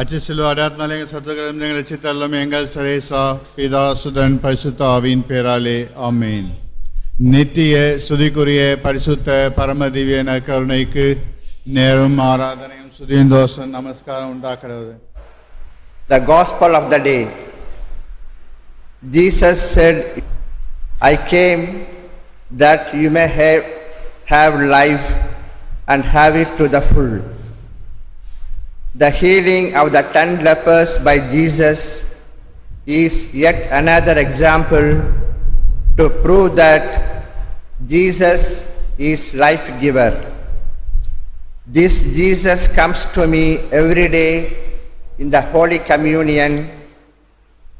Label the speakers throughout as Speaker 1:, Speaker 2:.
Speaker 1: அச்சிசிலு அடையாத்தினாலே எங்கள் சத்துக்களும் எங்கள் எச்சித்தள்ளும் எங்கள் சரேசா பிதா சுதன் பரிசுத்த ஆவியின் பேராலே ஆமேன் நித்திய சுதிக்குரிய பரிசுத்த பரமதிவிய நற்கருணைக்கு நேரும் ஆராதனையும் சுதியும் தோஷம் நமஸ்காரம் உண்டாக்கிறது
Speaker 2: The Gospel of the day. Jesus said, I came that you may have, have life and have it to the full. The healing of the ten lepers by Jesus is yet another example to prove that Jesus is life giver. This Jesus comes to me every day in the Holy Communion,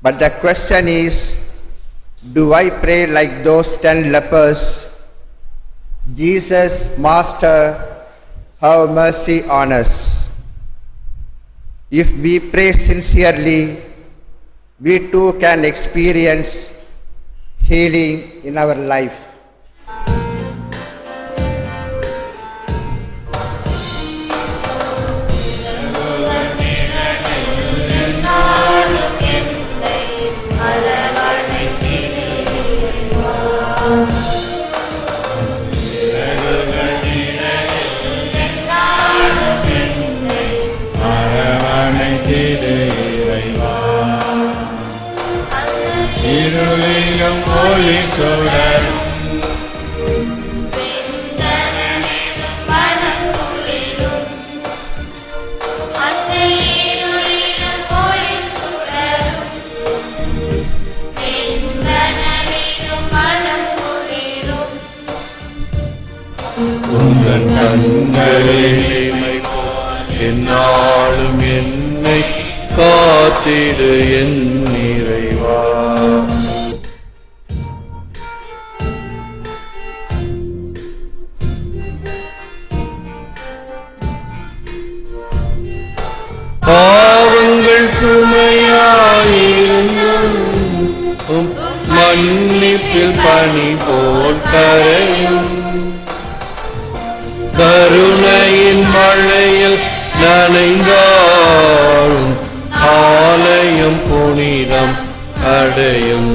Speaker 2: but the question is, do I pray like those ten lepers? Jesus, Master, have mercy on us. If we pray sincerely, we too can experience healing in our life.
Speaker 3: உந்தன் கண்களில் என்னாலும் என்னை காத்திடு என் நிறைவா. பாவங்கள் சுமையாயிருந்தும் மன்னிப்பில் பணி போல் கரையும்
Speaker 4: yung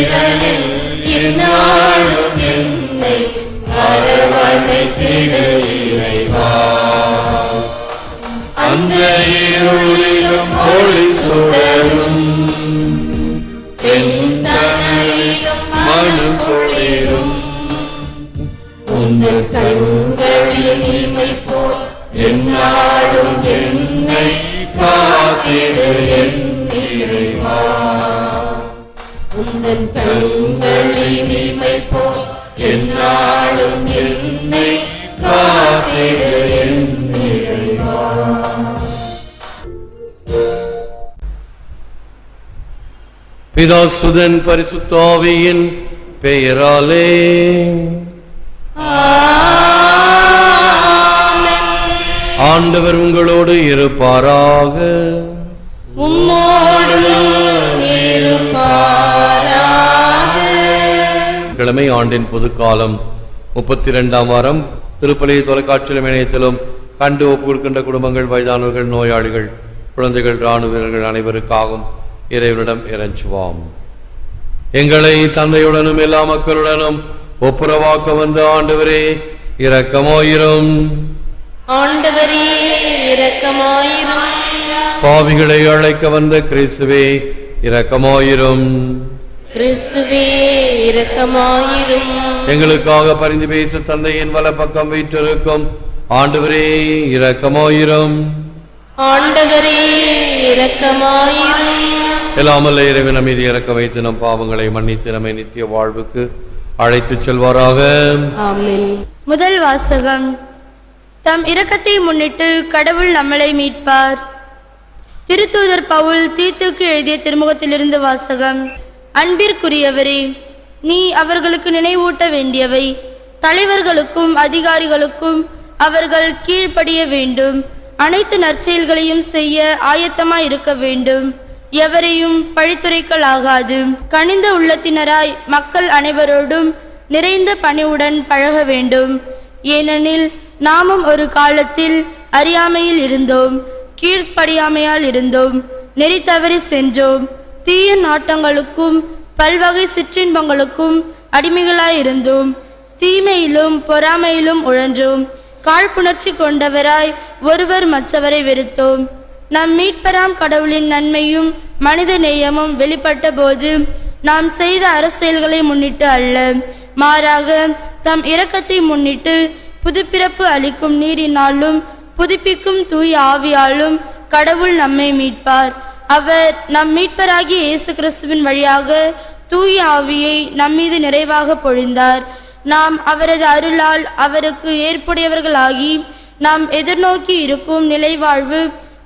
Speaker 4: நிழலில் இந்நாளும் என்னை அரவணைத்திடு இறைவா.
Speaker 3: அந்த இருளிலும் ஒளி சுடரும். என்
Speaker 4: தனலிலும்
Speaker 3: மனம் குளிரும்.
Speaker 4: உங்கள் இமை போல் என்னை காத்திடு என் கண்களின் இமை போல் எந்நாளும் என்னை காத்திடு என்
Speaker 3: பிதாசுதன் பரிசுத்தாவியின் பெயராலே. ஆண்டவர் உங்களோடு இருப்பாராக.
Speaker 4: உம்மோடும் இருப்பாராக
Speaker 3: கிழமை ஆண்டின் பொதுக்காலம். முப்பத்தி இரண்டாம் வாரம் திருப்பலி தொலைக்காட்சியிலும் இணையத்திலும் கண்டு ஒப்பு கொடுக்கின்ற குடும்பங்கள் வயதானவர்கள் நோயாளிகள் குழந்தைகள் இராணுவ வீரர்கள் அனைவருக்காகவும் இறைவனிடம் இறைஞ்சுவாம். எங்களை தந்தையுடனும் எல்லா மக்களுடனும் ஒப்புரவாக்க வந்த ஆண்டவரே இரக்கமாயிரும்.
Speaker 4: ஆண்டவரே இரக்கமாயிரும்.
Speaker 3: பாவிகளை அழைக்க வந்த கிறிஸ்துவே இரக்கமாயிரும்.
Speaker 4: கிறிஸ்துவே இரக்கமாயிரும்.
Speaker 3: எங்களுக்காக பரிந்து பேச தந்தையின் வலப்பக்கம் வீற்றிருக்கும் ஆண்டவரே இரக்கமாயிரும்.
Speaker 4: ஆண்டவரே இரக்கமாயிரும்.
Speaker 3: எல்லாமல்ல இறைவன் மீது இறக்க வைத்து நம் பாவங்களை மன்னித்து நம்மை நித்திய வாழ்வுக்கு அழைத்துச் செல்வாராக.
Speaker 4: ஆமென்.
Speaker 5: முதல் வாசகம். தம் இரக்கத்தை முன்னிட்டு கடவுள் நம்மளை மீட்பார். திருத்தூதர் பவுல் தீத்துக்கு எழுதிய திருமுகத்திலிருந்து வாசகம். அன்பிற்குரியவரே நீ அவர்களுக்கு நினைவூட்ட வேண்டியவை. தலைவர்களுக்கும் அதிகாரிகளுக்கும் அவர்கள் கீழ்ப்படிய வேண்டும். அனைத்து நற்செயல்களையும் செய்ய ஆயத்தமாய் இருக்க வேண்டும். எவரையும் பழித்துரைக்கல் ஆகாது கனிந்த உள்ளத்தினராய் மக்கள் அனைவரோடும் நிறைந்த பணிவுடன் பழக வேண்டும். ஏனெனில் நாமும் ஒரு காலத்தில் அறியாமையில் இருந்தோம் கீழ்ப்படியாமையால் இருந்தோம் நெறி தவறி சென்றோம். தீய நாட்டங்களுக்கும் பல்வகை சிற்றின்பங்களுக்கும் அடிமைகளாயிருந்தோம் தீமையிலும் பொறாமையிலும் உழன்றும் காழ்ப்புணர்ச்சி கொண்டவராய் ஒருவர் மற்றவரை வெறுத்தோம். நம் மீட்பராம் கடவுளின் நன்மையும் மனித நேயமும் வெளிப்பட்ட போது நாம் செய்த அரசியல்களை முன்னிட்டு அல்ல. மாறாக தம் இரக்கத்தை முன்னிட்டு புதுப்பிறப்பு அளிக்கும் நீரினாலும் புதுப்பிக்கும் தூய் ஆவியாலும் கடவுள் நம்மை மீட்பார். அவர் நம் மீட்பராகிய இயேசு கிறிஸ்துவின் வழியாக தூய ஆவியை நம்மீது நிறைவாக பொழிந்தார். நாம் அவரது அருளால் அவருக்கு ஏற்புடையவர்களாகி நாம் எதிர்நோக்கி இருக்கும் நிலைவாழ்வு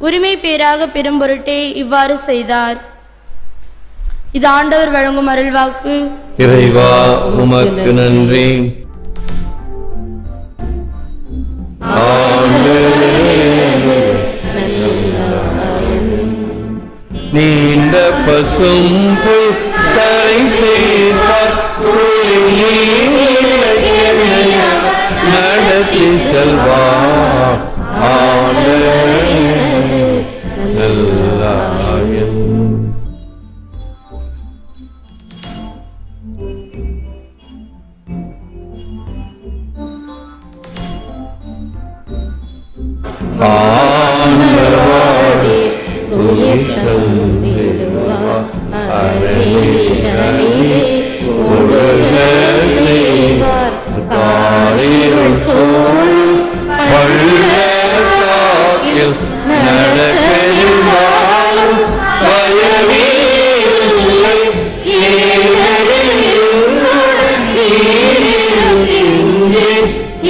Speaker 5: உரிமை பேராக பெறும் பொருட்டே இவ்வாறு செய்தார். இது ஆண்டவர் வழங்கும் அருள்வாக்கு.
Speaker 3: இறைவா உமக்கு நன்றி. நீண்ட பசும் புத்தரை நடத்தி செல்வா. ஆனவாடி ஆண்டவரே உயிர்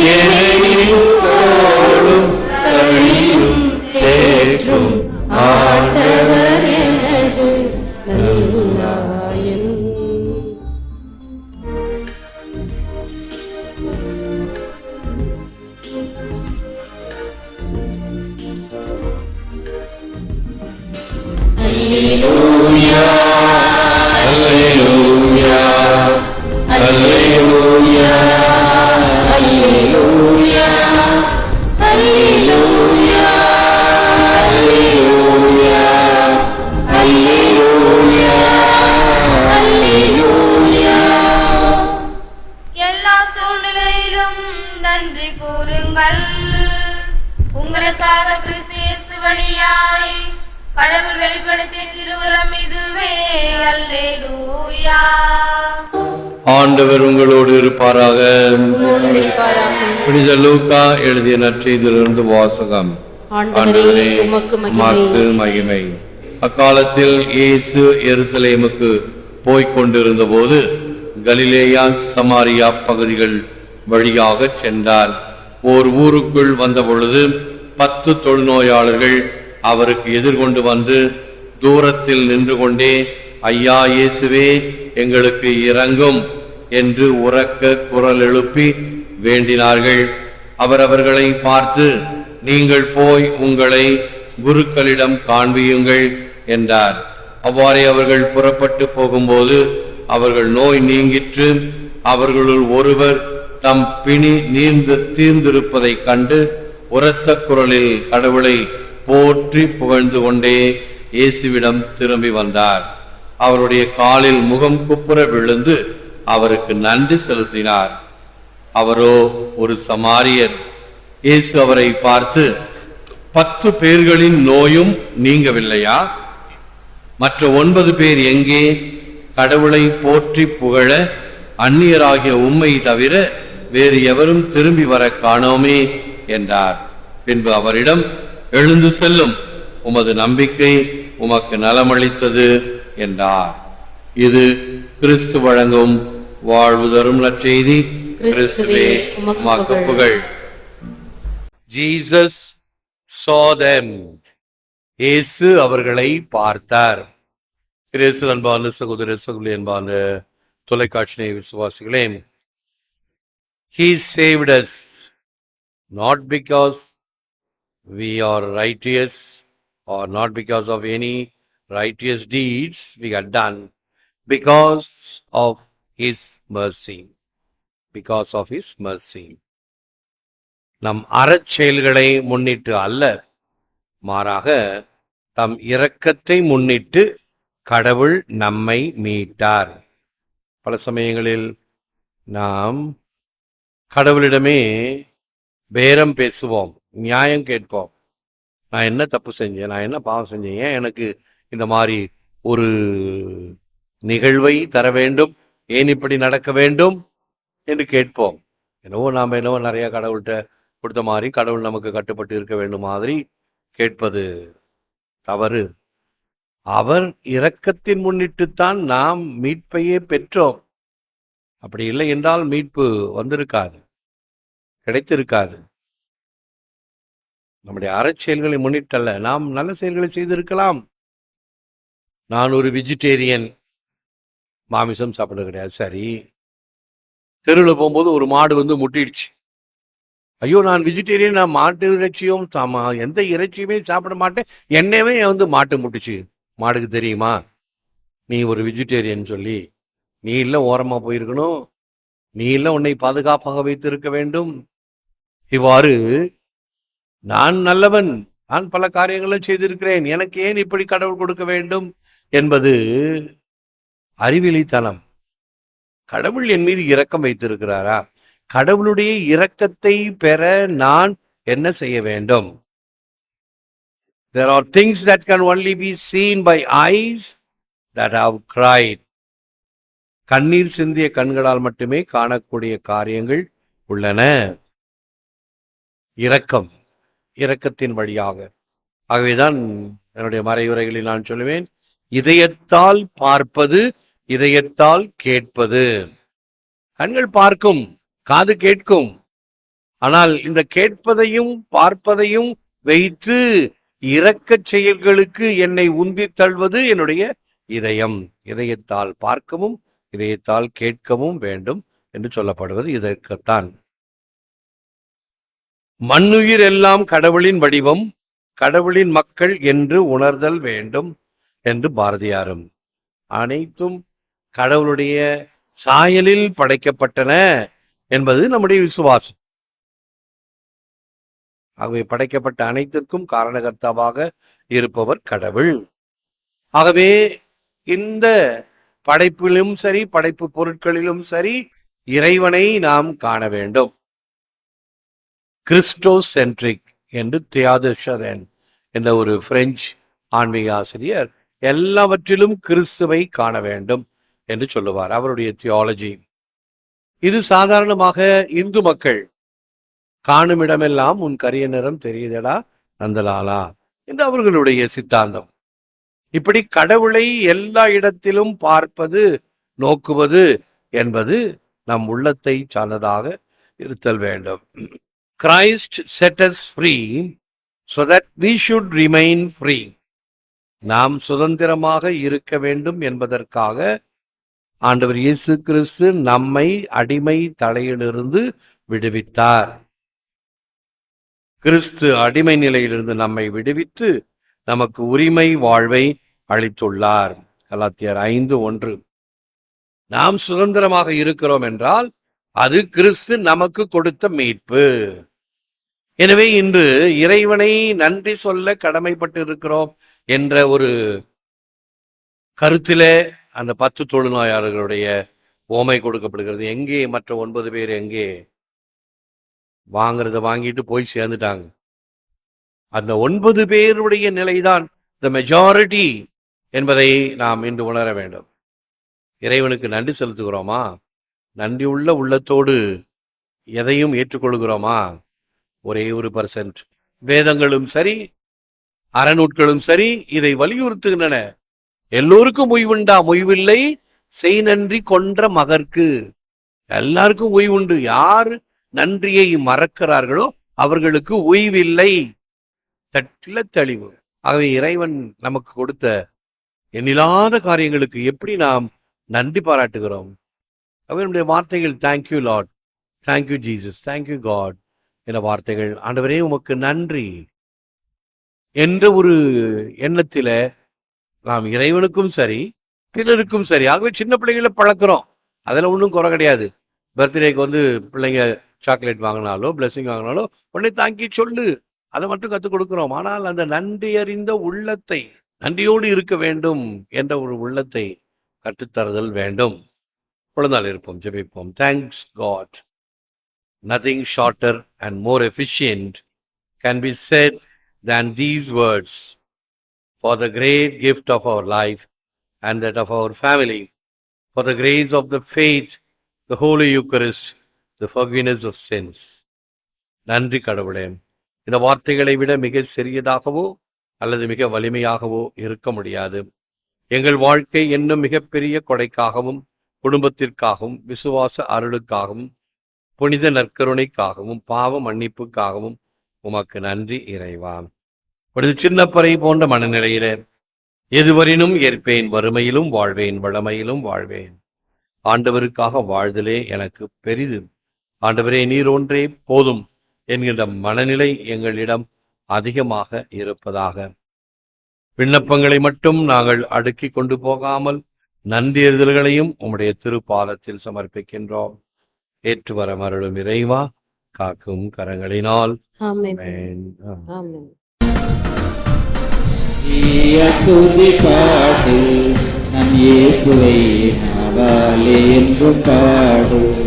Speaker 3: எனினும் தோளும் தழியும் தேற்றும்
Speaker 6: கூறுங்கள் உங்களுக்காக கிறிஸ்து இயேசு வழியாய் கடவுள் வெளிப்படுத்திய திருவுளம் இதுவே. அல்லேலூயா.
Speaker 3: ஆண்டவர் உங்களோடு இருப்பாராக. புனித லூக்கா எழுதிய நற்செய்தியிலிருந்து வாசகம்.
Speaker 4: ஆண்டவரே உமக்கு மகிமை.
Speaker 3: உமக்கு மகிமை. அக்காலத்தில் இயேசு எருசலேமுக்கு போய்க் கொண்டிருந்த போது கலிலேயா சமாரியா பகுதிகள் வழியாக சென்றார். ஓர் ஊருக்குள் வந்த பொழுது பத்து தொழுநோயாளர்கள் அவருக்கு எதிர்கொண்டு வந்து தூரத்தில் நின்று கொண்டே ஐயா இயேசுவே எங்களுக்கு இறங்கும் என்று உறக்க குரல் எழுப்பி வேண்டினார்கள். அவர் அவர்களை பார்த்து நீங்கள் போய் உங்களை குருக்களிடம் காண்பியுங்கள் என்றார். அவ்வாறே அவர்கள் புறப்பட்டு போகும்போது அவர்கள் நோய் நீங்கிற்று. அவர்களுள் ஒருவர் தம் பிணி நீர்ந்து தீர்ந்திருப்பதைக் கண்டு உரத்த குரலில் கடவுளை போற்றி புகழ்ந்து கொண்டே இயேசுவிடம் திரும்பி வந்தார். அவருடைய காலில் முகம் குப்புற விழுந்து அவருக்கு நன்றி செலுத்தினார். அவரோ ஒரு சமாரியர். இயேசு அவரை பார்த்து பத்து பேர்களின் நோயும் நீங்கவில்லையா? மற்ற ஒன்பது பேர் எங்கே? கடவுளை போற்றி புகழ அந்நியராகிய உண்மை தவிர வேறு எவரும் திரும்பி வர காணோமே என்றார். பின்பு அவரிடம் எழுந்து செல்லும். உமது நம்பிக்கை உமக்கு நலமளித்தது என்றார். இது கிறிஸ்து வழங்கும் வாழ்வு தரும் நற்செய்தி. கிறிஸ்துவே உமக்கு புகழ். ஜீசஸ் saw them இயேசு அவர்களை பார்த்தார். இயேசு அன்பான சகோதர சகோதரி அன்பான தொலைக்காட்சி விசுவாசிகளே he saved us not because we are righteous are not because of any righteous deeds we had done because of his mercy because of his mercy நம் அறச்செயல்களை முன்னிட்டு அல்ல மாறாக தம் இரக்கத்தை முன்னிட்டு கடவுள் நம்மை மீட்டார் பல சமயங்களில் நாம் கடவுளிடமே பேரம் பேசுவோம் நியாயம் கேட்போம். நான் என்ன தப்பு செஞ்சேன்? நான் என்ன பாவம் செஞ்சேன்? ஏன் எனக்கு இந்த மாதிரி ஒரு நிகழ்வை தர வேண்டும்? ஏன் இப்படி நடக்க வேண்டும்? என்று கேட்போம். என்னவோ நாம் என்னவோ நிறைய கடவுள்கிட்ட கொடுத்த மாதிரி கடவுள் நமக்கு கட்டுப்பட்டு இருக்க வேண்டும் மாதிரி கேட்பது தவறு. அவர் இரக்கத்தின் முன்னிட்டுத்தான் நாம் மீட்பையே பெற்றோம். அப்படி இல்லை என்றால் மீட்பு வந்திருக்காது கிடைத்திருக்காது. நம்முடைய அறச்செயல்களை முன்னிட்டல்ல நாம் நல்ல செயல்களை செய்திருக்கலாம். நான் ஒரு வெஜிடேரியன் மாமிசம் சாப்பிட கிடையாது சரி. தெருவில் போகும்போது ஒரு மாடு வந்து முட்டிடுச்சு. ஐயோ நான் வெஜிடேரியன் நான் மாட்டு இறைச்சியும் எந்த இறைச்சியுமே சாப்பிட மாட்டேன். என்னவே வந்து மாட்டு முட்டுச்சு. மாடுக்கு தெரியுமா? நீ ஒரு வெஜிடேரியன் சொல்லி. நீ இல்லை ஓரமா போயிருக்கணும். நீ இல்லை உன்னை பாதுகாப்பாக வைத்திருக்க வேண்டும். இவ்வாறு நான் நல்லவன் நான் பல காரியங்களை செய்திருக்கிறேன். எனக்கு ஏன் இப்படி கடவுள் கொடுக்க வேண்டும் என்பது அறிவிலித்தனம் கடவுள் என் மீது இரக்கம் வைத்திருக்கிறாரா? கடவுளுடைய இரக்கத்தை பெற நான் என்ன செய்ய வேண்டும்? There are things that can only be seen by eyes that have cried. கண்ணீர் சிந்திய கண்களால் மட்டுமே காணக்கூடிய காரியங்கள் உள்ளன. இரக்கம் இரக்கத்தின் வழியாக. ஆகவேதான் என்னுடைய மறைவுரைகளில் நான் சொல்லுவேன் இதயத்தால் பார்ப்பது இதயத்தால் கேட்பது. கண்கள் பார்க்கும் காது கேட்கும். ஆனால் இந்த கேட்பதையும் பார்ப்பதையும் வைத்து இரக்க செயல்களுக்கு என்னை உந்தித் தள்ளுவது என்னுடைய இதயம். இதயத்தால் பார்க்கவும் இதயத்தால் கேட்கவும் வேண்டும் என்று சொல்லப்படுவது இதற்குத்தான். மண்ணுயிர் எல்லாம் கடவுளின் வடிவம் கடவுளின் மக்கள் என்று உணர்தல் வேண்டும் என்று பாரதியாரும். அனைத்தும் கடவுளுடைய சாயலில் படைக்கப்பட்டன என்பது நம்முடைய விசுவாசம். ஆகவே படைக்கப்பட்ட அனைத்திற்கும் காரணகர்த்தாவாக இருப்பவர் கடவுள். ஆகவே இந்த படைப்பிலும் சரி படைப்பு பொருட்களிலும் சரி இறைவனை நாம் காண வேண்டும். கிறிஸ்டோசென்ட்ரிக் என்று தியாதஷரன் என்ற ஒரு பிரெஞ்சு ஆன்மீக ஆசிரியர் எல்லாவற்றிலும் கிறிஸ்துவை காண வேண்டும் என்று சொல்லுவார். அவருடைய தியாலஜி. இது சாதாரணமாக இந்து மக்கள் காணும் இடமெல்லாம் உன் கரிய நிறம் தெரியுதடா நந்தலாலா என்று அவர்களுடைய சித்தாந்தம். இப்படி கடவுளை எல்லா இடத்திலும் பார்ப்பது நோக்குவது என்பது நம் உள்ளத்தை சார்ந்ததாக இருத்தல் வேண்டும். Christ sets free so that we should remain free நாம் சுதந்திரமாக இருக்க வேண்டும் என்பதற்காக ஆண்டவர் இயேசு கிறிஸ்து நம்மை அடிமை தலையிலிருந்து விடுவித்தார். கிறிஸ்து அடிமை நிலையிலிருந்து நம்மை விடுவித்து நமக்கு உரிமை வாழ்வை அளித்துள்ளார். கலாத்தியர் ஐந்து ஒன்று. நாம் சுதந்திரமாக இருக்கிறோம் என்றால் அது கிறிஸ்து நமக்கு கொடுத்த மீட்பு. எனவே இன்று இறைவனை நன்றி சொல்ல கடமைப்பட்டு இருக்கிறோம் என்ற ஒரு கருத்திலே அந்த பத்து தொழுநோயாளர்களுடைய ஓமை கொடுக்கப்படுகிறது. எங்கே மற்ற ஒன்பது பேர் எங்கே வாங்குறத வாங்கிட்டு போய் சேர்ந்துட்டாங்க. அந்த ஒன்பது பேருடைய நிலைதான் த மெஜாரிட்டி என்பதை நாம் இன்று உணர வேண்டும். இறைவனுக்கு நன்றி செலுத்துகிறோமா? நன்றி உள்ள உள்ளத்தோடு எதையும் ஏற்றுக்கொள்கிறோமா? ஒரே ஒரு பர்சன்ட் வேதங்களும் சரி அறநூட்களும் சரி இதை வலியுறுத்துகின்றன. எல்லோருக்கும் ஓய்வுண்டா? ஓய்வில்லை. செய் நன்றி கொன்ற மகர்க்கு எல்லாருக்கும் ஓய்வுண்டு. யார் நன்றியை மறக்கிறார்களோ அவர்களுக்கு ஓய்வில்லை. தட்டில தெளிவு. ஆகவே இறைவன் நமக்கு கொடுத்த எண்ணில்லாத காரியங்களுக்கு எப்படி நாம் நன்றி பாராட்டுகிறோம்? அவருடைய வார்த்தைகள் thank you Lord thank you Jesus thank you God என்ற வார்த்தைகள் ஆண்டவரே உமக்கு நன்றி. என்ற ஒரு எண்ணத்தில நாம் இறைவனுக்கும் சரி பிறருக்கும் சரி ஆகவே சின்ன பிள்ளைகளை பழக்கிறோம். அதில் ஒன்றும் குறை கிடையாது. பர்த்டேக்கு வந்து பிள்ளைங்க சாக்லேட் வாங்கினாலோ பிளஸ்ஸிங் வாங்கினாலோ உடனே தாங்கி சொல்லு. அதை மட்டும் கற்றுக் கொடுக்குறோம். ஆனால் அந்த நன்றி அறிந்த உள்ளத்தை நன்றியோடு இருக்க வேண்டும் என்ற ஒரு உள்ளத்தை கற்றுத்தருதல் வேண்டும் குழந்தால் இருப்போம் ஜெபிப்போம் thanks God nothing shorter and more efficient can be said than these words for the great gift of our life and that of our family for the grace of the faith the holy Eucharist the forgiveness of sins நன்றி கடவுளே இந்த வார்த்தைகளை விட மிக சிறியதாகவோ அல்லது மிக வலிமையாகவோ இருக்க முடியாது. எங்கள் வாழ்க்கை இன்னும் மிகப்பெரிய கொடைக்காகவும் குடும்பத்திற்காகவும் விசுவாச அருளுக்காகவும் புனித நற்கருணைக்காகவும் பாவ மன்னிப்புக்காகவும் உமக்கு நன்றி இறைவா. ஒரு சின்னப்பறை போன்ற மனநிலையில எதுவரினும் ஏற்பேன் வறுமையிலும் வாழ்வேன் வளமையிலும் வாழ்வேன். ஆண்டவருக்காக வாழ்தலே எனக்கு பெரிது ஆண்டவரே நீர் ஒன்றே போதும் என்கின்ற மனநிலை எங்களிடம் அதிகமாக இருப்பதாக. விண்ணப்பங்களை மட்டும் நாங்கள் அடுக்கிக் கொண்டு போகாமல் நன்றியறிதல்களையும் உம்முடைய திருப்பாதத்தில் சமர்ப்பிக்கின்றோம். ஏற்று வர மருளும் இறைவா காக்கும் கரங்களினால்.
Speaker 7: பாடு நம் இயேசுவை நாவாலே என்று பாடு.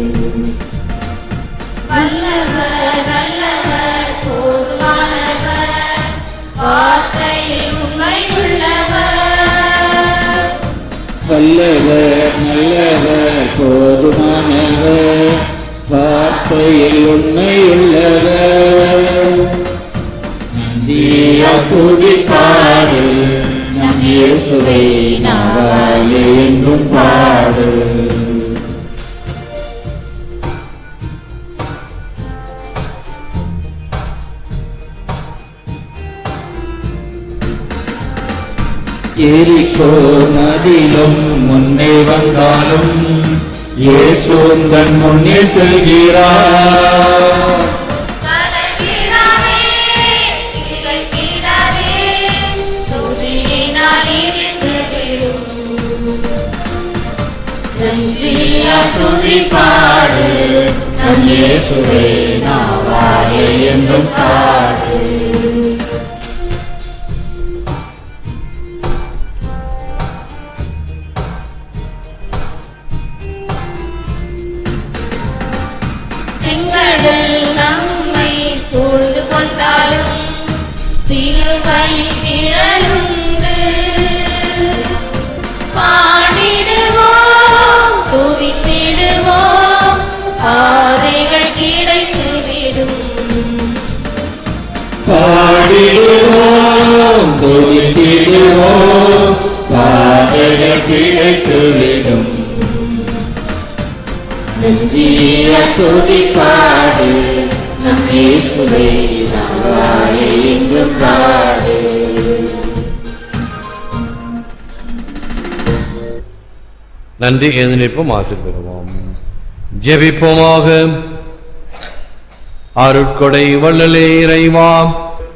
Speaker 6: வல்லவர் நல்லவர் போதுமானவர். வார்த்தையில்
Speaker 7: உண்மையுள்ளவர். நந்தியா துதிப்பாடு நம் இயேசுவை நாவாலே என்றும் பாடு. எரிக்கோ நதியிலும் முன்னே வந்தாலும் ஏசோந்தன் முன்னே செல்கிறார்.
Speaker 6: துதி பாடு நம் இயேசுவை நாவாயே என்றும் பாடு. கொண்டாலும் சிலுவை கிழலுண்டு பாடிடுவோம் துதித்திடுவோம் பாதைகள் கிடைத்துவிடும்
Speaker 7: பாடிடுவோம் துதித்திடுவோம் பாதைகள் கிடைத்துவிடும் நன்றிய துதி பாடு நம் இயேசுவை நாவாலே என்றும் பாடு
Speaker 3: நன்றி எழுந்திருப்போம் ஆசிர்வதிப்போம். ஜெபிப்போமாக. அருட்கொடை வள்ளலே இறைவா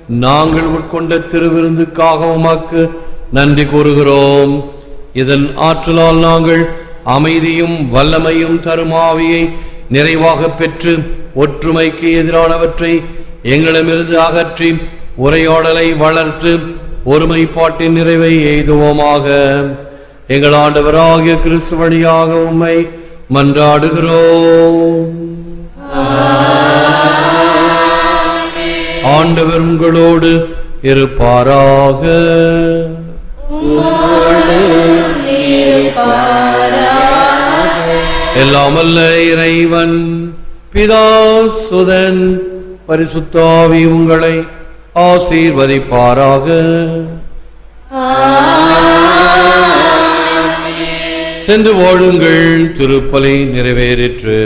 Speaker 3: நாங்கள் உட்கொண்ட திருவிருந்துக்காக உமக்கு நன்றி கூறுகிறோம். இதன் ஆற்றலால் நாங்கள் அமைதியும் வல்லமையும் தருமாவியை நிறைவாக பெற்று ஒற்றுமைக்கு எதிரானவற்றை எங்களிடமிருந்து அகற்றி உரையாடலை வளர்த்து ஒருமைப்பாட்டின் நிறைவை எய்துவோமாக. எங்கள் ஆண்டவராகிய கிறிஸ்து வழியாக உம்மை மன்றாடுகிறோம். ஆண்டவர் உங்களோடு இருப்பாராக. எல்லாம் அல்ல இறைவன் பிதா சுதன் பரிசுத்தாவி உங்களை ஆசீர்வதிப்பாராக. சென்று வாழுங்கள் திருப்பலி நிறைவேறிற்று.